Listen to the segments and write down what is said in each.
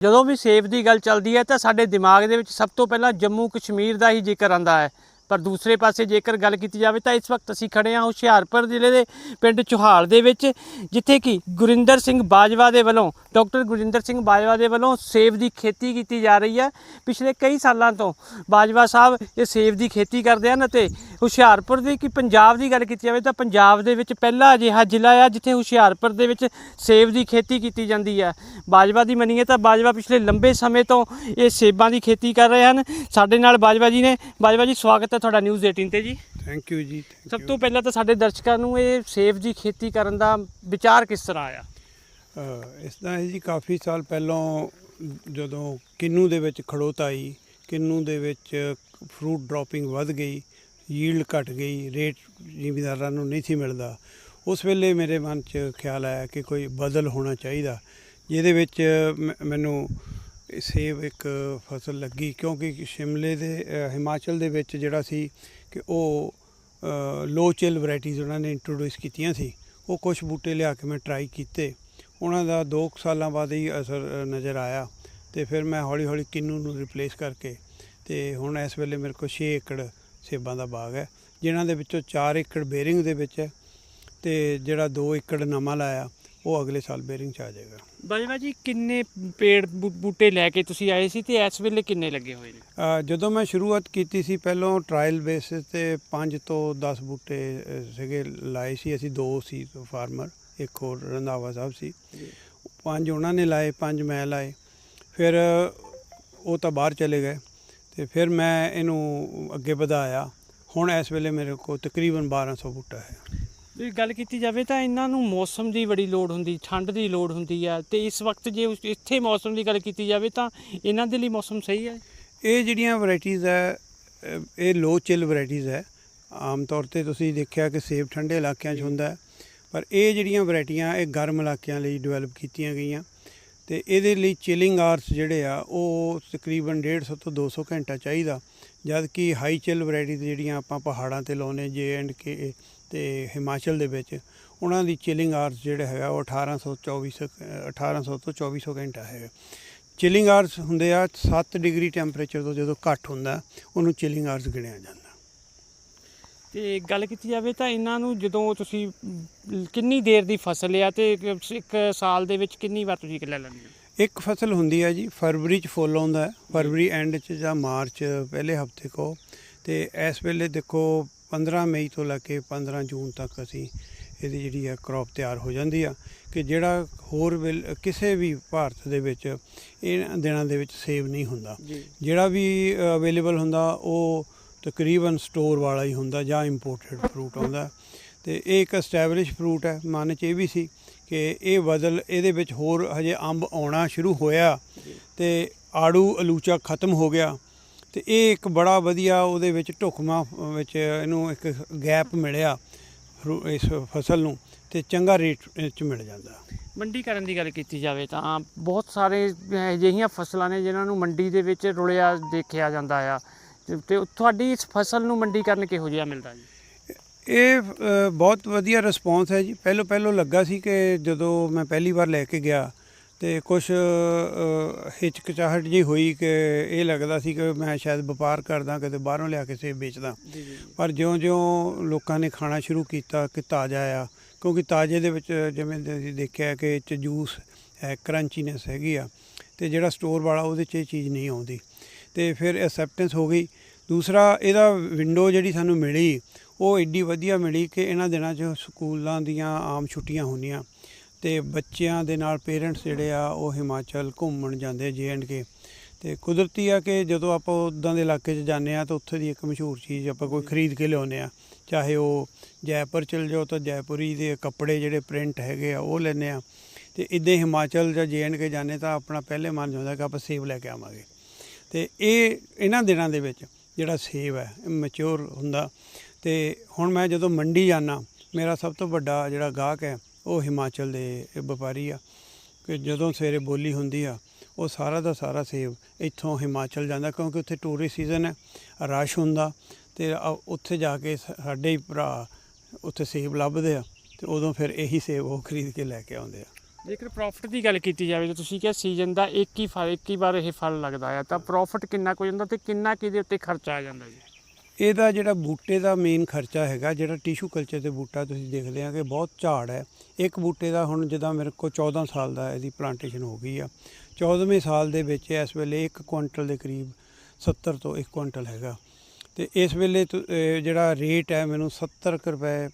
ਜਦੋਂ ਵੀ ਸੇਬ ਦੀ ਗੱਲ ਚੱਲਦੀ ਹੈ ਤਾਂ ਸਾਡੇ ਦਿਮਾਗ ਦੇ ਵਿੱਚ ਸਭ ਤੋਂ ਪਹਿਲਾਂ ਜੰਮੂ ਕਸ਼ਮੀਰ ਦਾ ਹੀ ਜ਼ਿਕਰ ਆਉਂਦਾ ਹੈ। ਪਰ ਦੂਸਰੇ ਪਾਸੇ ਜੇਕਰ ਗੱਲ ਕੀਤੀ ਜਾਵੇ ਤਾਂ ਇਸ ਵਕਤ ਅਸੀਂ ਖੜੇ ਹਾਂ ਹੁਸ਼ਿਆਰਪੁਰ ਜ਼ਿਲ੍ਹੇ ਦੇ ਪਿੰਡ ਚੋਹਾਲ ਦੇ ਵਿੱਚ, ਜਿੱਥੇ ਕਿ ਗੁਰਿੰਦਰ ਸਿੰਘ ਬਾਜਵਾ ਦੇ ਵੱਲੋਂ, ਡਾਕਟਰ ਗੁਰਿੰਦਰ ਸਿੰਘ ਬਾਜਵਾ ਦੇ ਵੱਲੋਂ ਸੇਬ ਦੀ ਖੇਤੀ ਕੀਤੀ ਜਾ ਰਹੀ ਹੈ। ਪਿਛਲੇ ਕਈ ਸਾਲਾਂ ਤੋਂ ਬਾਜਵਾ ਸਾਹਿਬ ਇਹ ਸੇਬ ਦੀ ਖੇਤੀ ਕਰਦੇ ਹਨ ਅਤੇ ਹੁਸ਼ਿਆਰਪੁਰ ਦੀ ਕਿ ਪੰਜਾਬ ਦੀ ਗੱਲ ਕੀਤੀ ਜਾਵੇ ਤਾਂ ਪੰਜਾਬ ਦੇ ਵਿੱਚ ਪਹਿਲਾ ਅਜਿਹਾ ਜ਼ਿਲ੍ਹਾ ਆ ਜਿੱਥੇ ਹੁਸ਼ਿਆਰਪੁਰ ਦੇ ਵਿੱਚ ਸੇਬ ਦੀ ਖੇਤੀ ਕੀਤੀ ਜਾਂਦੀ ਹੈ। ਬਾਜਵਾ ਦੀ ਮੰਨੀਏ ਤਾਂ ਬਾਜਵਾ ਪਿਛਲੇ ਲੰਬੇ ਸਮੇਂ ਤੋਂ ਇਹ ਸੇਬਾਂ ਦੀ ਖੇਤੀ ਕਰ ਰਹੇ ਹਨ। ਸਾਡੇ ਨਾਲ ਬਾਜਵਾ ਜੀ ਨੇ। ਬਾਜਵਾ ਜੀ, ਸਵਾਗਤ ਹੈ ਤੁਹਾਡਾ ਨਿਊਜ਼ 18 ਤੇ ਜੀ। ਥੈਂਕ ਯੂ ਜੀ ਸਭ। ਤੋਂ ਪਹਿਲਾਂ ਤਾਂ ਸਾਡੇ ਦਰਸ਼ਕਾਂ ਨੂੰ ਇਹ ਸੇਬ ਦੀ ਖੇਤੀ ਕਰਨ ਦਾ ਵਿਚਾਰ ਕਿਸ ਤਰ੍ਹਾਂ ਆਇਆ? ਇਸ ਤਰ੍ਹਾਂ ਹੈ ਜੀ ਕਾਫੀ ਸਾਲ ਪਹਿਲਾਂ ਜਦੋਂ ਕਿੰਨੂ ਦੇ ਵਿੱਚ ਖੜੋਤ ਆਈ ਕਿੰਨੂ ਦੇ ਵਿੱਚ ਫਰੂਟ ਡ੍ਰੌਪਿੰਗ ਵੱਧ ਗਈ ਯੀਲਡ ਘਟ ਗਈ ਰੇਟ ਜ਼ਿਮੀਦਾਰਾਂ ਨੂੰ ਨਹੀਂ ਸੀ ਮਿਲਦਾ। ਉਸ ਵੇਲੇ ਮੇਰੇ ਮਨ 'ਚ ਖਿਆਲ ਆਇਆ ਕਿ ਕੋਈ ਬਦਲ ਹੋਣਾ ਚਾਹੀਦਾ ਜਿਹਦੇ ਵਿੱਚ ਮੈਨੂੰ ਸੇਬ ਇੱਕ ਫਸਲ ਲੱਗੀ ਕਿਉਂਕਿ ਸ਼ਿਮਲੇ ਦੇ ਹਿਮਾਚਲ ਦੇ ਵਿੱਚ ਜਿਹੜਾ ਸੀ ਕਿ ਉਹ ਲੋ ਚਿਲ ਵੈਰਾਈਟੀਜ਼ ਉਹਨਾਂ ਨੇ ਇੰਟਰੋਡਿਊਸ ਕੀਤੀਆਂ ਸੀ। ਉਹ ਕੁਝ ਬੂਟੇ ਲਿਆ ਕੇ ਮੈਂ ਟਰਾਈ ਕੀਤੇ। ਉਹਨਾਂ ਦਾ 2 ਸਾਲਾਂ ਬਾਅਦ ਹੀ ਅਸਰ ਨਜ਼ਰ ਆਇਆ ਤੇ ਫਿਰ ਮੈਂ ਹੌਲੀ ਹੌਲੀ ਕਿੰਨੂ ਨੂੰ ਰਿਪਲੇਸ ਕਰਕੇ ਤੇ ਹੁਣ ਇਸ ਵੇਲੇ ਮੇਰੇ ਕੋਲ 6 ਏਕੜ ਸੇਬਾਂ ਦਾ ਬਾਗ ਹੈ, ਜਿਨ੍ਹਾਂ ਦੇ ਵਿੱਚੋਂ 4 ਏਕੜ ਬੇਰਿੰਗ ਦੇ ਵਿੱਚ ਹੈ ਤੇ ਜਿਹੜਾ 2 ਏਕੜ ਨਵਾਂ ਲਾਇਆ। ਉਹ ਅਗਲੇ ਸਾਲ ਬੇਰਿੰਗ ਚ ਆ ਜਾਏਗਾ। ਬਾਜਵਾ ਜੀ ਕਿੰਨੇ ਪੇੜ ਬੂ- ਬੂਟੇ ਲੈ ਕੇ ਤੁਸੀਂ ਆਏ ਸੀ ਤੇ ਇਸ ਵੇਲੇ ਕਿੰਨੇ ਲੱਗੇ ਹੋਏ ਨੇ? ਅ, ਜਦੋਂ ਮੈਂ ਸ਼ੁਰੂਆਤ ਕੀਤੀ ਸੀ ਪਹਿਲਾਂ ਟ੍ਰਾਇਲ ਬੇਸਿਸ ਤੇ 5 ਤੋਂ 10 ਬੂਟੇ ਅ, ਸੀਗੇ ਲਾਏ ਸੀ। ਅਸੀਂ ਦੋ ਸੀ ਫਾਰਮਰ ਇੱਕ ਹੋਰ ਰੰਧਾਵਾ ਸਾਹਿਬ ਸੀ। ਪੰਜ ਉਹਨਾਂ ਨੇ ਲਾਏ ਪੰਜ ਮੈਂ ਲਾਏ। ਫਿਰ ਅ, ਉਹ ਤਾਂ ਬਾਹਰ ਚਲੇ ਗਏ ਤੇ ਫਿਰ ਮੈਂ ਇਹਨੂੰ ਅੱਗੇ ਵਧਾਇਆ। ਹੁਣ ਇਸ ਵੇਲੇ ਮੇਰੇ ਕੋਲ ਤਕਰੀਬਨ 1200 ਬੂਟਾ ਹੈ। ਗੱਲ ਕੀਤੀ ਜਾਵੇ ਤਾਂ ਇਹਨਾਂ ਨੂੰ ਮੌਸਮ ਦੀ ਬੜੀ ਲੋੜ ਹੁੰਦੀ, ਠੰਡ ਦੀ ਲੋੜ ਹੁੰਦੀ ਆ। ਤੇ ਇਸ ਵਕਤ ਜੇ ਉਸ- ਇੱਥੇ ਮੌਸਮ ਦੀ ਗੱਲ ਕੀਤੀ ਜਾਵੇ ਤਾਂ ਇਹਨਾਂ ਦੇ ਲਈ ਮੌਸਮ ਸਹੀ ਹੈ? ਇਹ ਜਿਹੜੀਆਂ ਵੈਰਾਈਟੀਆਂ ਹੈ ਇਹ ਲੋ ਚਿਲ ਵੈਰਾਈਟੀਆਂ ਹੈ। ਆਮ ਤੌਰ ਤੇ ਤੁਸੀਂ ਦੇਖਿਆ ਕਿ ਸੇਬ ਠੰਡੇ ਇਲਾਕਿਆਂ 'ਚ ਹੁੰਦਾ ਪਰ ਇਹ ਜਿਹੜੀਆਂ ਵੈਰਾਈਟੀਆਂ ਇਹ ਗਰਮ ਇਲਾਕਿਆਂ ਲਈ ਡਿਵੈਲਪ ਕੀਤੀਆਂ ਗਈਆਂ। ਤੇ ਇਹਦੇ ਲਈ ਚਿਲਿੰਗ ਆਰਸ ਜਿਹੜੇ ਆ, ਉਹ ਤਕਰੀਬਨ 150 ਤੋਂ 200 ਘੰਟਾ ਚਾਹੀਦਾ। ਜਦ ਕਿ ਹਾਈ ਚਿਲ ਵੈਰਾਈਟੀ ਜਿਹੜੀਆਂ ਆਪਾਂ ਪਹਾੜਾਂ ਤੇ ਲਾਉਨੇ ਜੇ ਐਂਡ ਕੇ ਤੇ ਹਿਮਾਚਲ ਦੇ ਵਿੱਚ ਉਹਨਾਂ ਦੀ ਚਿਲਿੰਗ ਆਰਸ ਜਿਹੜਾ ਹੈਗਾ ਉਹ 1824 1800 ਤੋਂ 2400 ਘੰਟਾ ਹੈਗਾ। ਚਿਲਿੰਗ ਆਰਸ ਹੁੰਦੇ ਆ 7 ਡਿਗਰੀ ਟੈਂਪਰੇਚਰ ਤੋਂ ਜਦੋਂ ਘੱਟ ਹੁੰਦਾ ਉਹਨੂੰ ਚਿਲਿੰਗ ਆਰਸ ਗਿਣਿਆ ਜਾਂਦਾ। ਤੇ ਗੱਲ ਕੀਤੀ ਜਾਵੇ ਤਾਂ ਇਹਨਾਂ ਨੂੰ ਜਦੋਂ ਤੁਸੀਂ ਕਿੰਨੀ ਦੇਰ ਦੀ ਫਸਲ ਆ ਤੇ ਇੱਕ ਇੱਕ ਸਾਲ ਦੇ ਵਿੱਚ ਕਿੰਨੀ ਵਾਰ ਤੁਸੀਂ ਲੈ ਲੈਂਦੇ ਹੋ? ਇੱਕ ਫਸਲ ਹੁੰਦੀ ਹੈ ਜੀ ਫਰਵਰੀ ਚ ਫੁੱਲ ਆਉਂਦਾ ਹੈ। ਫਰਵਰੀ ਐਂਡ ਚ ਜਾਂ ਮਾਰਚ ਪਹਿਲੇ ਹਫ਼ਤੇ ਕੋ ਤੇ ਇਸ ਵੇਲੇ ਦੇਖੋ 15 ਮਈ ਤੋਂ ਲੈ ਕੇ 15 ਜੂਨ ਤੱਕ ਅਸੀਂ ਇਹਦੀ ਜਿਹੜੀ ਹੈ ਕ੍ਰੌਪ ਤਿਆਰ ਹੋ ਜਾਂਦੀ ਆ ਕਿ ਜਿਹੜਾ ਹੋਰ ਕਿਸੇ ਵੀ ਭਾਰਤ ਦੇ ਵਿੱਚ ਇਹ ਦਿਨਾਂ ਦੇ ਵਿੱਚ ਸੇਵ ਨਹੀਂ ਹੁੰਦਾ। ਜਿਹੜਾ ਵੀ ਅਵੇਲੇਬਲ ਹੁੰਦਾ ਉਹ ਤਕਰੀਬਨ ਸਟੋਰ ਵਾਲਾ ਹੀ ਹੁੰਦਾ ਜਾਂ ਇੰਪੋਰਟਡ ਫਰੂਟ ਆਉਂਦਾ। ਤੇ ਇਹ ਇੱਕ ਐਸਟੈਬਲਿਸ਼ ਫਰੂਟ ਹੈ। ਮਨ ਚ ਇਹ ਵੀ ਸੀ ਕਿ ਇਹ ਬਦਲ ਇਹਦੇ ਵਿੱਚ ਹੋਰ ਹਜੇ ਅੰਬ ਆਉਣਾ ਸ਼ੁਰੂ ਹੋਇਆ ਤੇ ਆੜੂ ਅਲੂਚਾ ਖਤਮ ਹੋ ਗਿਆ। ਤੇ ਇਹ ਇੱਕ ਬੜਾ ਵਧੀਆ ਉਹਦੇ ਵਿੱਚ ਢੁਕਮਾ ਵਿੱਚ ਇਹਨੂੰ ਇੱਕ ਗੈਪ ਮਿਲਿਆ ਇਸ ਫਸਲ ਨੂੰ ਤੇ ਚੰਗਾ ਰੇਟ ਚ ਮਿਲ ਜਾਂਦਾ। ਮੰਡੀਕਰਨ ਦੀ ਗੱਲ ਕੀਤੀ ਜਾਵੇ ਤਾਂ ਬਹੁਤ ਸਾਰੇ ਅਜਿਹੀਆਂ ਫਸਲਾਂ ਨੇ ਜਿਨ੍ਹਾਂ ਨੂੰ ਮੰਡੀ ਦੇ ਵਿੱਚ ਰੁਲਿਆ ਦੇਖਿਆ ਜਾਂਦਾ ਆ। ਤੇ- ਤੁਹਾਡੀ ਇਸ ਫਸਲ ਨੂੰ ਮੰਡੀਕਰਨ ਕਿਹੋ ਜਿਹਾ ਮਿਲਦਾ ਜੀ? ਇਹ ਬਹੁਤ ਵਧੀਆ ਰਿਸਪੌਂਸ ਹੈ ਜੀ। ਪਹਿਲੋਂ ਪਹਿਲੋਂ ਲੱਗਾ ਸੀ ਕਿ ਜਦੋਂ ਮੈਂ ਪਹਿਲੀ ਵਾਰ ਲੈ ਕੇ ਗਿਆ ਤੇ ਕੁਝ ਹਿਚਕਚਾਹਟ ਜੀ ਹੋਈ ਕਿ ਇਹ ਲੱਗਦਾ ਸੀ ਕਿ ਮੈਂ ਸ਼ਾਇਦ ਵਪਾਰ ਕਰਦਾ ਕਿਤੇ ਬਾਹਰੋਂ ਲਿਆ ਕੇ ਸੇਬ ਵੇਚਦਾ। ਪਰ ਜਿਉਂ-ਜਿਉਂ ਲੋਕਾਂ ਨੇ ਖਾਣਾ ਸ਼ੁਰੂ ਕੀਤਾ ਕਿ ਤਾਜ਼ਾ ਆ ਕਿਉਂਕਿ ਤਾਜ਼ੇ ਦੇ ਵਿੱਚ ਜਿਵੇਂ ਤੁਸੀਂ ਦੇਖਿਆ ਕਿ ਇਹ 'ਚ ਜੂਸ ਹੈ ਕਰੰਚੀਨੈਸ ਹੈਗੀ ਆ ਤੇ ਜਿਹੜਾ ਸਟੋਰ ਵਾਲਾ ਉਹਦੇ 'ਚ ਇਹ ਚੀਜ਼ ਨਹੀਂ ਆਉਂਦੀ। ਤੇ ਫਿਰ ਐਕਸੈਪਟੈਂਸ ਹੋ ਗਈ। ਦੂਸਰਾ ਇਹਦਾ ਵਿੰਡੋ ਜਿਹੜੀ ਸਾਨੂੰ ਮਿਲੀ ਉਹ ਐਡੀ ਵਧੀਆ ਮਿਲੀ ਕਿ ਇਹਨਾਂ ਦਿਨਾਂ 'ਚ ਸਕੂਲਾਂ ਦੀਆਂ ਆਮ ਛੁੱਟੀਆਂ ਹੁੰਦੀਆਂ। ਤੇ ਬੱਚਿਆਂ ਦੇ ਨਾਲ ਪੇਰੈਂਟਸ ਜਿਹੜੇ ਆ, ਉਹ ਹਿਮਾਚਲ ਘੁੰਮਣ ਜਾਂਦੇ ਜੇ ਐਂਡ ਕੇ ਤੇ ਕੁਦਰਤੀ ਆ ਕਿ ਜਦੋਂ ਆਪਾਂ ਉਦਾਂ ਦੇ ਇਲਾਕੇ 'ਚ ਜਾਂਦੇ ਆ, ਤਾਂ ਉੱਥੇ ਦੀ ਇੱਕ ਮਸ਼ਹੂਰ ਚੀਜ਼ ਆਪਾਂ ਕੋਈ ਖਰੀਦ ਕੇ ਲਿਆਉਂਦੇ ਆ। ਚਾਹੇ ਉਹ ਜੈਪੁਰ ਚਲ ਜਾਓ ਤਾਂ ਜੈਪੁਰੀ ਦੇ ਕੱਪੜੇ ਜਿਹੜੇ ਪ੍ਰਿੰਟ ਹੈਗੇ ਆ, ਉਹ ਲੈਂਦੇ ਆ। ਤੇ ਇਦਾਂ ਹਿਮਾਚਲ ਜਾਂ ਜੇ ਐਂਡ ਕੇ ਜਾਂਦੇ ਤਾਂ ਆਪਣਾ ਪਹਿਲੇ ਮਨ ਜਾਂਦਾ ਕਿ ਆਪਾਂ ਸੇਬ ਲੈ ਕੇ ਆਵਾਂਗੇ। ਤੇ ਇਹ ਇਹਨਾਂ ਦਿਨਾਂ ਦੇ ਵਿੱਚ ਜਿਹੜਾ ਸੇਬ ਹੈ ਮੈਚੁਰ ਹੁੰਦਾ। ਤੇ ਹੁਣ ਮੈਂ ਜਦੋਂ ਮੰਡੀ ਜਾਣਾ ਮੇਰਾ ਸਭ ਤੋਂ ਵੱਡਾ ਜਿਹੜਾ ਗਾਹਕ ਹੈ ਉਹ ਹਿਮਾਚਲ ਦੇ ਵਪਾਰੀ ਆ, ਕਿ ਜਦੋਂ ਸਵੇਰੇ ਬੋਲੀ ਹੁੰਦੀ ਆ, ਉਹ ਸਾਰਾ ਦਾ ਸਾਰਾ ਸੇਬ ਇੱਥੋਂ ਹਿਮਾਚਲ ਜਾਂਦਾ, ਕਿਉਂਕਿ ਉੱਥੇ ਟੂਰਿਸਟ ਸੀਜ਼ਨ ਹੈ, ਰਸ਼ ਹੁੰਦਾ ਤੇ ਆ- ਉੱਥੇ ਜਾ ਕੇ ਸਾਡੇ ਹੀ ਭਰਾ ਉੱਥੇ ਸੇਬ ਲੱਭਦੇ ਆ ਤੇ ਉਦੋਂ ਫਿਰ ਇਹੀ ਸੇਬ ਉਹ ਖਰੀਦ ਕੇ ਲੈ ਕੇ ਆਉਂਦੇ ਆ। ਜੇਕਰ ਪ੍ਰੋਫਿਟ ਦੀ ਗੱਲ ਕੀਤੀ ਜਾਵੇ ਤਾਂ ਤੁਸੀਂ ਕਿਹਾ ਸੀਜ਼ਨ ਦਾ ਇੱਕ ਹੀ ਫਲ, ਇੱਕ ਹੀ ਵਾਰ ਇਹ ਫਲ ਲੱਗਦਾ ਆ, ਤਾਂ ਪ੍ਰੋਫਿਟ ਕਿੰਨਾ ਕੁ ਹੋ ਜਾਂਦਾ ਤੇ ਕਿੰਨਾ ਕਿਹਦੇ ਉੱਤੇ ਖਰਚਾ ਆ ਜਾਂਦਾ ਜੀ? ਇਹਦਾ ਜਿਹੜਾ ਬੂਟੇ ਦਾ ਮੇਨ ਖਰਚਾ ਹੈਗਾ ਜਿਹੜਾ ਟਿਸ਼ੂ ਕਲਚਰ ਤੇ ਬੂਟਾ ਤੁਸੀਂ ਦੇਖਦੇ ਆ ਕਿ ਬਹੁਤ ਝਾੜ ਹੈ। ਇੱਕ ਬੂਟੇ ਦਾ ਹੁਣ ਜਿੱਦਾਂ ਮੇਰੇ ਕੋਲ 14 ਸਾਲ ਦਾ ਇਹਦੀ ਪਲਾਂਟੇਸ਼ਨ ਹੋ ਗਈ ਆ। 14ਵੇਂ ਸਾਲ ਦੇ ਵਿੱਚ ਇਸ ਵੇਲੇ 1 ਕੁਇੰਟਲ ਦੇ ਕਰੀਬ 70 ਤੋਂ 1 ਕੁਇੰਟਲ ਹੈਗਾ। ਤੇ ਇਸ ਵੇਲੇ ਜਿਹੜਾ ਰੇਟ ਹੈ ਮੈਨੂੰ 70 ਕੁ ਰੁਪਏ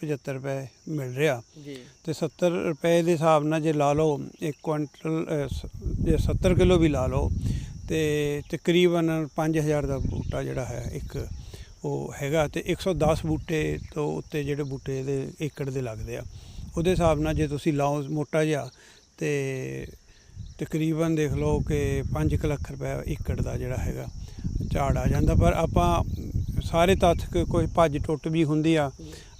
75 ਰੁਪਏ ਮਿਲ ਰਿਹਾ। ਜੀ। ਤੇ 70 ਰੁਪਏ ਦੇ ਹਿਸਾਬ ਨਾਲ ਜੇ ਲਾ ਲਓ 1 ਕੁਇੰਟਲ ਜੇ 70 ਕਿਲੋ ਵੀ ਲਾ ਲਓ ਤੇ ਤਕਰੀਬਨ 5000 ਦਾ ਬੂਟਾ ਜਿਹੜਾ ਹੈ ਇੱਕ ਉਹ ਹੈਗਾ ਤੇ 110 ਬੂਟੇ ਤੋਂ ਉੱਤੇ ਜਿਹੜੇ ਬੂਟੇ ਦੇ ਏਕੜ ਦੇ ਲੱਗਦੇ ਆ। ਉਹਦੇ ਹਿਸਾਬ ਨਾਲ ਜੇ ਤੁਸੀਂ ਲਾਓ ਮੋਟਾ ਜਿਹਾ ਤੇ ਤਕਰੀਬਨ ਦੇਖ ਲਓ ਕਿ 5 ਲੱਖ ਰੁਪਏ ਏਕੜ ਦਾ ਜਿਹੜਾ ਹੈਗਾ ਝਾੜ ਆ ਜਾਂਦਾ। ਪਰ ਆਪਾਂ ਸਾਰੇ ਤੱਥ ਕ- ਕੋਈ ਭੱਜ ਟੁੱਟ ਵੀ ਹੁੰਦੀ ਆ।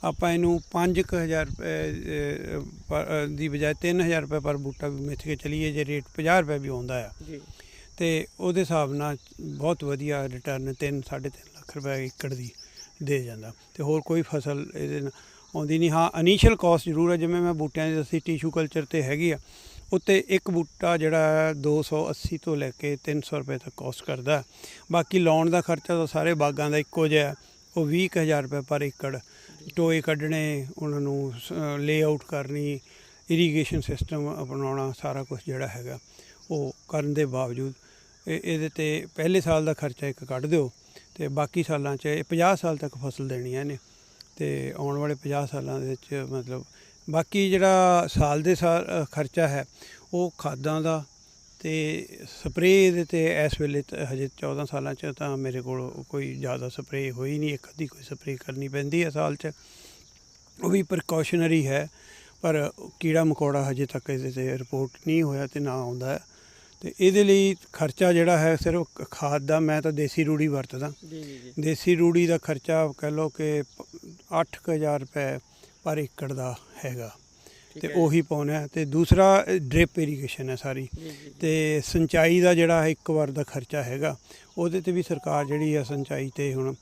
ਆਪਾਂ ਇਹਨੂੰ 5000 ਰੁਪਏ ਅਹ, ਪਰ- ਦੀ ਬਜਾਏ 3000 ਰੁਪਏ ਪਰ ਬੂਟਾ ਵੀ ਮਿੱਥ ਕੇ ਚਲੀਏ। ਜੇ ਰੇਟ 50 ਰੁਪਏ ਵੀ ਆਉਂਦਾ ਆ। ਜੀ। ਤੇ ਉਹਦੇ ਹਿਸਾਬ ਨਾਲ ਬਹੁਤ ਵਧੀਆ ਰਿਟਰਨ 3 3.5 ਲੱਖ ਰੁਪਏ ਏਕੜ ਦੀ ਦੇ ਜਾਂਦਾ। ਤੇ ਹੋਰ ਕੋਈ ਫਸਲ ਇਹਦੇ ਨਾਲ ਆਉਂਦੀ ਨਹੀਂ। ਹਾਂ ਇਨੀਸ਼ੀਅਲ ਕਾਸਟ ਜ਼ਰੂਰ ਹੈ, ਜਿਵੇਂ ਮੈਂ ਬੂਟਿਆਂ ਦੀ ਦੱਸੀ ਟਿਸ਼ੂ ਕਲਚਰ ਤੇ ਹੈਗੀ ਆ। ਉੱਤੇ ਇੱਕ ਬੂਟਾ ਜਿਹੜਾ ਹੈ 280 ਤੋਂ ਲੈ ਕੇ 300 ਰੁਪਏ ਤੱਕ ਕਾਸਟ ਕਰਦਾ। ਬਾਕੀ ਲਾਉਣ ਦਾ ਖਰਚਾ ਤਾਂ ਸਾਰੇ ਬਾਗਾਂ ਦਾ ਇੱਕੋ ਜਿਹਾ ਹੈ। ਉਹ 20000 ਰੁਪਏ ਪਰ ਏਕੜ। ਟੋਏ ਕੱਢਣੇ, ਉਹਨਾਂ ਨੂੰ ਲੇਆਊਟ ਕਰਨੀ ਇਰੀਗੇਸ਼ਨ ਸਿਸਟਮ ਅਪਣਾਉਣਾ, ਸਾਰਾ ਕੁਝ ਜਿਹੜਾ ਹੈਗਾ। ਉਹ ਕਰਨ ਦੇ ਬਾਵਜੂਦ ਇਹ- ਇਹਦੇ ਤੇ ਪਹਿਲੇ ਸਾਲ ਦਾ ਖਰਚਾ ਇੱਕ ਕੱਢ ਦਿਓ ਤੇ ਬਾਕੀ ਸਾਲਾਂ 'ਚ ਇਹ 50 ਸਾਲ ਤੱਕ ਫਸਲ ਦੇਣੀ ਹੈ ਇਹਨੇ। ਤੇ ਆਉਣ ਵਾਲੇ 50 ਸਾਲਾਂ ਦੇ ਵਿੱਚ ਮਤਲਬ ਬਾਕੀ ਜਿਹੜਾ ਸਾਲ ਦੇ ਸਾਲ ਖਰਚਾ ਹੈ, ਉਹ ਖਾਦਾਂ ਦਾ ਤੇ ਸਪਰੇਅ ਦੇ ਤੇ ਇਸ ਵੇਲੇ ਹਜੇ 14 ਸਾਲਾਂ 'ਚ ਤਾਂ ਮੇਰੇ ਕੋਲ ਕੋਈ ਜ਼ਿਆਦਾ ਸਪਰੇਅ ਹੋਈ ਨਹੀਂ, ਇੱਕ ਅੱਧੀ ਕੋਈ ਸਪਰੇਅ ਕਰਨੀ ਪੈਂਦੀ ਹੈ ਸਾਲ 'ਚ। ਉਹ ਵੀ ਪ੍ਰੀਕਾਸ਼ਨਰੀ ਹੈ, ਪਰ ਕੀੜਾ ਮਕੌੜਾ ਹਜੇ ਤੱਕ ਇਹਦੇ ਤੇ ਰਿਪੋਰਟ ਨਹੀਂ ਹੋਇਆ ਤੇ ਨਾ ਆਉਂਦਾ। ਤੇ ਇਹਦੇ ਲਈ ਖਰਚਾ ਜਿਹੜਾ ਹੈ ਸਿਰਫ ਖਾਦ ਦਾ ਮੈਂ ਤਾਂ ਦੇਸੀ ਰੂੜੀ ਵਰਤਦਾ। ਜੀ ਜੀ ਜੀ। ਦੇਸੀ ਰੂੜੀ ਦਾ ਖਰਚਾ ਕਹਿ ਲਓ ਕਿ 8000 ਰੁਪਏ ਪਰ ਏਕੜ ਦਾ ਹੈਗਾ। ਤੇ ਹੈ। ਉਹੀ ਪਾਉਣਾ ਹੈ। ਤੇ ਦੂਸਰਾ ਡ੍ਰਿਪ ਇਰੀਗੇਸ਼ਨ ਹੈ ਸਾਰੀ। ਤੇ ਸਿੰਚਾਈ ਦਾ ਜਿਹੜਾ ਇੱਕ ਵਾਰ ਦਾ ਖਰਚਾ ਹੈਗਾ। ਉਹਦੇ ਤੇ ਵੀ ਸਰਕਾਰ ਜਿਹੜੀ ਆ ਸਿੰਚਾਈ ਤੇ ਹੁਣ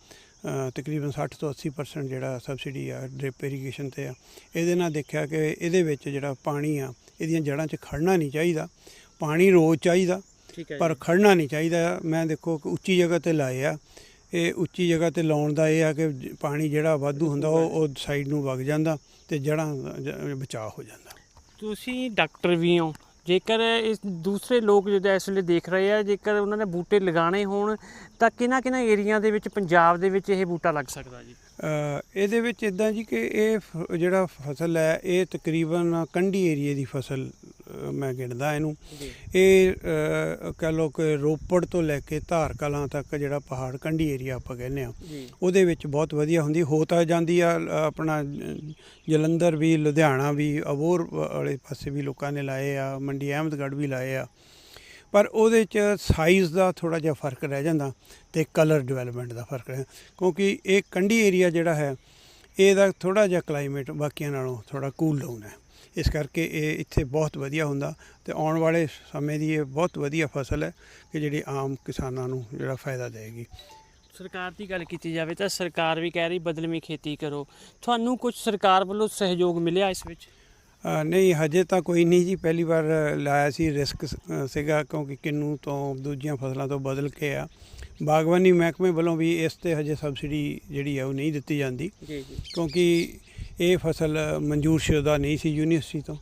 ਤਕਰੀਬਨ 60 ਤੋਂ 80% ਜਿਹੜਾ ਸਬਸਿਡੀ ਆ ਡ੍ਰਿਪ ਇਰੀਗੇਸ਼ਨ ਤੇ ਆ। ਇਹਦੇ ਨਾਲ ਦੇਖਿਆ ਕਿ ਇਹਦੇ ਵਿੱਚ ਜਿਹੜਾ ਪਾਣੀ ਆ ਇਹਦੀਆਂ ਜੜ੍ਹਾਂ 'ਚ ਖੜਨਾ ਨਹੀਂ ਚਾਹੀਦਾ। ਪਾਣੀ ਰੋਜ਼ ਚਾਹੀਦਾ ਠੀਕ ਹੈ ਪਰ ਖੜਨਾ ਨਹੀਂ ਚਾਹੀਦਾ। ਮੈਂ ਦੇਖੋ ਕਿ ਉੱਚੀ ਜਗ੍ਹਾ ਤੇ ਲਾਏ ਆ ਇਹ ਉੱਚੀ ਜਗ੍ਹਾ ਤੇ ਲਾਉਣ ਦਾ ਇਹ ਆ ਕਿ ਪਾਣੀ ਜਿਹੜਾ ਵਾਧੂ ਹੁੰਦਾ ਉਹ ਉਹ ਸਾਈਡ ਨੂੰ ਵਗ ਜਾਂਦਾ ਤੇ ਜੜ੍ਹਾਂ ਜ- ਬਚਾਅ ਹੋ ਜਾਂਦਾ। ਤੁਸੀਂ ਡਾਕਟਰ ਵੀ ਹੋ। ਜੇਕਰ ਇਸ ਦੂਸਰੇ ਲੋਕ ਜਦੋਂ ਇਸ ਵੇਲੇ ਦੇਖ ਰਹੇ ਆ ਜੇਕਰ ਉਹਨਾਂ ਨੇ ਬੂਟੇ ਲਗਾਣੇ ਹੋਣ ਤਾਂ ਕਿਹਨਾਂ ਕਿਹਨਾਂ ਏਰੀਆ ਦੇ ਵਿੱਚ ਪੰਜਾਬ ਦੇ ਵਿੱਚ ਇਹ ਬੂਟਾ ਲੱਗ ਸਕਦਾ ਜੀ? ਇਹਦੇ ਵਿੱਚ ਇਦਾਂ ਜੀ ਕਿ ਇਹ ਜਿਹੜਾ ਫਸਲ ਹੈ ਇਹ ਤਕਰੀਬਨ ਕੰਢੀ ਏਰੀਏ ਦੀ ਫਸਲ ਮੈਂ ਗਿਣਦਾ ਇਹਨੂੰ। ਇਹ ਕਹਿ ਲਓ ਕਿ ਰੋਪੜ ਤੋਂ ਲੈ ਕੇ ਧਾਰ ਕਲਾਂ ਤੱਕ ਜਿਹੜਾ ਪਹਾੜ ਕੰਢੀ ਏਰੀਆ ਆਪਾਂ ਕਹਿੰਦੇ ਆ ਉਹਦੇ ਵਿੱਚ ਬਹੁਤ ਵਧੀਆ ਹੁੰਦੀ। ਹੋ ਤਾਂ ਜਾਂਦੀ ਆ ਆਪਣਾ ਜਲੰਧਰ ਵੀ ਲੁਧਿਆਣਾ ਵੀ ਅਬੋਰ ਵਾਲੇ ਪਾਸੇ ਵੀ ਲੋਕਾਂ ਨੇ ਲਾਏ ਆ ਮੰਡੀ ਅਹਿਮਦਗੜ੍ਹ ਵੀ ਲਾਏ ਆ। ਪਰ ਉਹਦੇ ਚ ਸਾਈਜ਼ ਦਾ ਥੋੜਾ ਜਿਹਾ ਫ਼ਰਕ ਰਹਿ ਜਾਂਦਾ ਤੇ ਕਲਰ ਡਿਵੈਲਪਮੈਂਟ ਦਾ ਫ਼ਰਕ ਹੈ ਕਿਉਂਕਿ ਇਹ ਕੰਢੀ ਏਰੀਆ ਜਿਹੜਾ ਹੈ, ਇਹਦਾ ਥੋੜਾ ਜਿਹਾ ਕਲਾਈਮੇਟ ਬਾਕੀਆਂ ਨਾਲੋਂ ਥੋੜਾ ਕੂਲ ਡਾਊਨ ਹੈ। ਇਸ ਕਰਕੇ ਇਹ ਇੱਥੇ ਬਹੁਤ ਵਧੀਆ ਹੁੰਦਾ ਤੇ ਆਉਣ ਵਾਲੇ ਸਮੇਂ ਦੀ ਇਹ ਬਹੁਤ ਵਧੀਆ ਫਸਲ ਹੈ ਕਿ ਜਿਹੜੀ ਆਮ ਕਿਸਾਨਾਂ ਨੂੰ ਜਿਹੜਾ ਫਾਇਦਾ ਦੇਵੇਗੀ। ਸਰਕਾਰ ਦੀ ਗੱਲ ਕੀਤੀ ਜਾਵੇ ਤਾਂ ਸਰਕਾਰ ਵੀ ਕਹਿ ਰਹੀ, ਬਦਲਵੀਂ ਖੇਤੀ ਕਰੋ। ਤੁਹਾਨੂੰ ਕੁਝ ਸਰਕਾਰ ਵੱਲੋਂ ਸਹਿਯੋਗ ਮਿਲਿਆ ਇਸ ਵਿੱਚ? ਨਹੀਂ ਹਜੇ ਤਾਂ ਕੋਈ ਨਹੀਂ ਜੀ। ਪਹਿਲੀ ਵਾਰ ਲਾਇਆ ਸੀ ਰਿਸਕ ਸੀਗਾ ਕਿਉਂਕਿ ਕਿੰਨੂ ਤੋਂ ਦੂਜੀਆਂ ਫਸਲਾਂ ਤੋਂ ਬਦਲ ਕੇ ਆ। ਬਾਗਬਾਨੀ ਮਹਿਕਮੇ ਵੱਲੋਂ ਵੀ ਇਸ ਤੇ ਹਜੇ ਸਬਸਿਡੀ ਜਿਹੜੀ ਆ ਉਹ ਨਹੀਂ ਦਿੱਤੀ ਜਾਂਦੀ। ਜੀ ਜੀ। ਕਿਉਂਕਿ ਇਹ ਫਸਲ ਮਨਜ਼ੂਰ ਸ਼ੁਦਾ ਨਹੀਂ ਸੀ ਯੂਨੀਵਰਸਿਟੀ ਤੋਂ।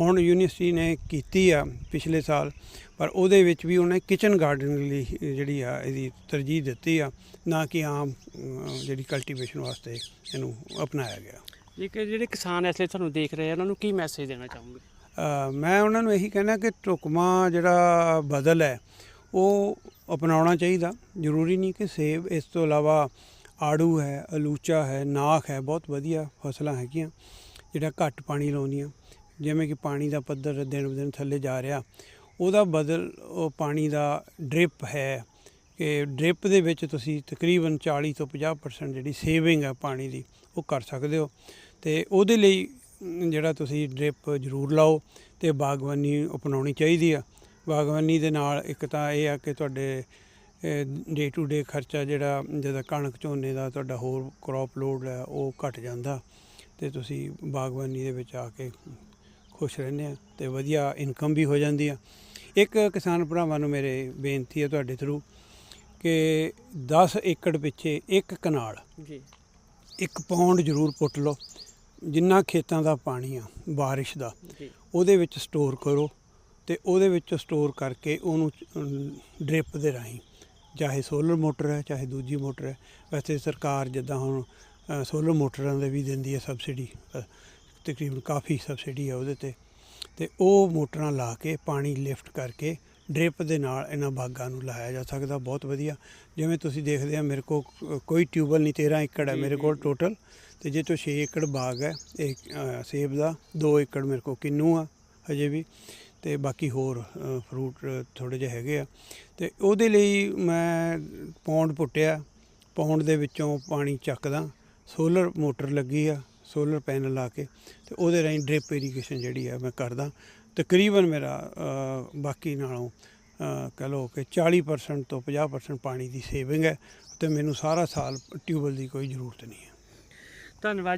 ਹੁਣ ਯੂਨੀਵਰਸਿਟੀ ਨੇ ਕੀਤੀ ਆ ਪਿਛਲੇ ਸਾਲ ਪਰ ਉਹਦੇ ਵਿੱਚ ਵੀ ਉਹਨੇ ਕਿਚਨ ਗਾਰਡਨ ਲਈ ਜਿਹੜੀ ਆ ਇਹਦੀ ਤਰਜੀਹ ਦਿੱਤੀ ਆ ਨਾ ਕਿ ਆਮ ਜਿਹੜੀ ਕਲਟੀਵੇਸ਼ਨ ਵਾਸਤੇ ਇਹਨੂੰ ਅਪਣਾਇਆ ਗਿਆ। ਜੇਕਰ ਜਿਹੜੇ ਕਿਸਾਨ ਇਸ ਲਈ ਤੁਹਾਨੂੰ ਦੇਖ ਰਹੇ ਆ, ਉਹਨਾਂ ਨੂੰ ਕੀ ਮੈਸੇਜ ਦੇਣਾ ਚਾਹੋਗੇ? ਮੈਂ ਉਹਨਾਂ ਨੂੰ ਇਹੀ ਕਹਿਣਾ ਕਿ ਢੁਕਵਾਂ ਜਿਹੜਾ ਬਦਲ ਹੈ, ਉਹ ਅਪਣਾਉਣਾ ਚਾਹੀਦਾ। ਜ਼ਰੂਰੀ ਨਹੀਂ ਕਿ ਸੇਬ, ਇਸ ਤੋਂ ਇਲਾਵਾ ਆੜੂ ਹੈ, ਅਲੂਚਾ ਹੈ, ਨਾਖ ਹੈ, ਬਹੁਤ ਵਧੀਆ ਫਸਲਾਂ ਹੈਗੀਆਂ, ਜਿਹੜਾ ਘੱਟ ਪਾਣੀ ਲਾਉਂਦੀਆਂ। ਜਿਵੇਂ ਕਿ ਪਾਣੀ ਦਾ ਪੱਧਰ ਦਿਨ ਬ ਦਿਨ ਥੱਲੇ ਜਾ ਰਿਹਾ, ਉਹਦਾ ਬਦਲ, ਉਹ ਪਾਣੀ ਦਾ ਡ੍ਰਿਪ ਹੈ ਕਿ ਡ੍ਰਿਪ ਦੇ ਵਿੱਚ ਤੁਸੀਂ ਤਕਰੀਬਨ 40 ਤੋਂ 50% ਜਿਹੜੀ ਸੇਵਿੰਗ ਹੈ ਪਾਣੀ ਦੀ ਉਹ ਕਰ ਸਕਦੇ ਹੋ। ਤੇ ਉਹਦੇ ਲਈ ਜਿਹੜਾ ਤੁਸੀਂ ਡ੍ਰਿਪ ਜ਼ਰੂਰ ਲਾਓ ਤੇ ਬਾਗਬਾਨੀ ਅਪਣਾਉਣੀ ਚਾਹੀਦੀ ਆ। ਬਾਗਬਾਨੀ ਦੇ ਨਾਲ ਇੱਕ ਤਾਂ ਇਹ ਆ ਕਿ ਤੁਹਾਡੇ ਡੇ ਟੂ ਡੇ ਖਰਚਾ ਜਿਹੜਾ ਜਿਹਦਾ ਕਣਕ ਝੋਨੇ ਦਾ ਤੁਹਾਡਾ ਹੋਰ ਕ੍ਰੌਪ ਲੋਡ ਹੈ ਉਹ ਘਟ ਜਾਂਦਾ। ਤੇ ਤੁਸੀਂ ਬਾਗਬਾਨੀ ਦੇ ਵਿੱਚ ਆ ਕੇ ਖੁਸ਼ ਰਹਿੰਦੇ ਆ ਤੇ ਵਧੀਆ ਇਨਕਮ ਵੀ ਹੋ ਜਾਂਦੀ ਆ। ਇੱਕ ਕਿਸਾਨ ਭਰਾਵਾਂ ਨੂੰ ਮੇਰੇ ਬੇਨਤੀ ਹੈ ਤੁਹਾਡੇ ਥਰੂ ਕਿ 10 ਏਕੜ ਪਿੱਛੇ ਇੱਕ ਕਨਾਲ ਜੀ। ਇੱਕ ਪੌਂਡ ਜ਼ਰੂਰ ਪੁੱਟ ਲਓ ਜਿੰਨਾ ਖੇਤਾਂ ਦਾ ਪਾਣੀ ਆ ਬਾਰਿਸ਼ ਦਾ ਉਹਦੇ ਵਿੱਚ ਸਟੋਰ ਕਰੋ ਤੇ ਉਹਦੇ ਵਿੱਚ ਸਟੋਰ ਕਰਕੇ ਉਹਨੂੰ ਡ੍ਰਿਪ ਦੇ ਰਾਹੀਂ ਚਾਹੇ ਸੋਲਰ ਮੋਟਰ ਹੈ ਚਾਹੇ ਦੂਜੀ ਮੋਟਰ ਹੈ ਵੈਸੇ ਸਰਕਾਰ ਜਿੱਦਾਂ ਹੁਣ ਸੋਲਰ ਮੋਟਰਾਂ ਦੇ ਵੀ ਦਿੰਦੀ ਹੈ ਸਬਸਿਡੀ ਤਕਰੀਬਨ ਕਾਫੀ ਸਬਸਿਡੀ ਹੈ ਉਹਦੇ ਤੇ ਤੇ ਉਹ ਮੋਟਰਾਂ ਲਾ ਕੇ ਪਾਣੀ ਲਿਫਟ ਕਰਕੇ ਡ੍ਰਿਪ ਦੇ ਨਾਲ ਇਹਨਾਂ ਬਾਗਾਂ ਨੂੰ ਲਾਇਆ ਜਾ ਸਕਦਾ ਬਹੁਤ ਵਧੀਆ। ਜਿਵੇਂ ਤੁਸੀਂ ਦੇਖਦੇ ਆ ਮੇਰੇ ਕੋਲ ਕ- ਕੋਈ ਟਿਊਬਲ ਨਹੀਂ 13 ਏਕੜ ਹੈ ਮੇਰੇ ਕੋਲ। ਟੋਟਲ। ਤੇ ਜੇ ਤੋਂ 6 ਏਕੜ ਬਾਗ ਹੈ ਇਹ ਸੇਬ ਦਾ 2 ਏਕੜ ਮੇਰੇ ਕੋਲ ਕਿੰਨੂ ਆ ਹਜੇ ਵੀ। ਤੇ ਬਾਕੀ ਹੋਰ ਫਰੂਟ ਥੋੜੇ ਜਿਹੇ ਹੈਗੇ ਆ। ਤੇ ਉਹਦੇ ਲਈ ਮੈਂ ਪੌਂਡ ਪੁੱਟਿਆ। ਪੌਂਡ ਦੇ ਵਿੱਚੋਂ ਪਾਣੀ ਚੱਕਦਾ। ਸੋਲਰ ਮੋਟਰ ਲੱਗੀ ਆ ਸੋਲਰ ਪੈਨਲ ਲਾ ਕੇ। ਤੇ ਉਹਦੇ ਰਾਹੀਂ ਡ੍ਰਿਪ ਇਰੀਗੇਸ਼ਨ ਜਿਹੜੀ ਆ ਮੈਂ ਕਰਦਾ। ਤਕਰੀਬਨ ਮੇਰਾ ਬਾਕੀ ਨਾਲੋਂ ਅ, ਕਹਿ ਲਓ ਕਿ 40% ਤੋਂ 50% ਪਾਣੀ ਦੀ ਸੇਵਿੰਗ ਹੈ ਤੇ ਮੈਨੂੰ ਸਾਰਾ ਸਾਲ ਟਿਊਬਲ ਦੀ ਕੋਈ ਜ਼ਰੂਰਤ ਨਹੀਂ ਹੈ। ਧੰਨਵਾਦ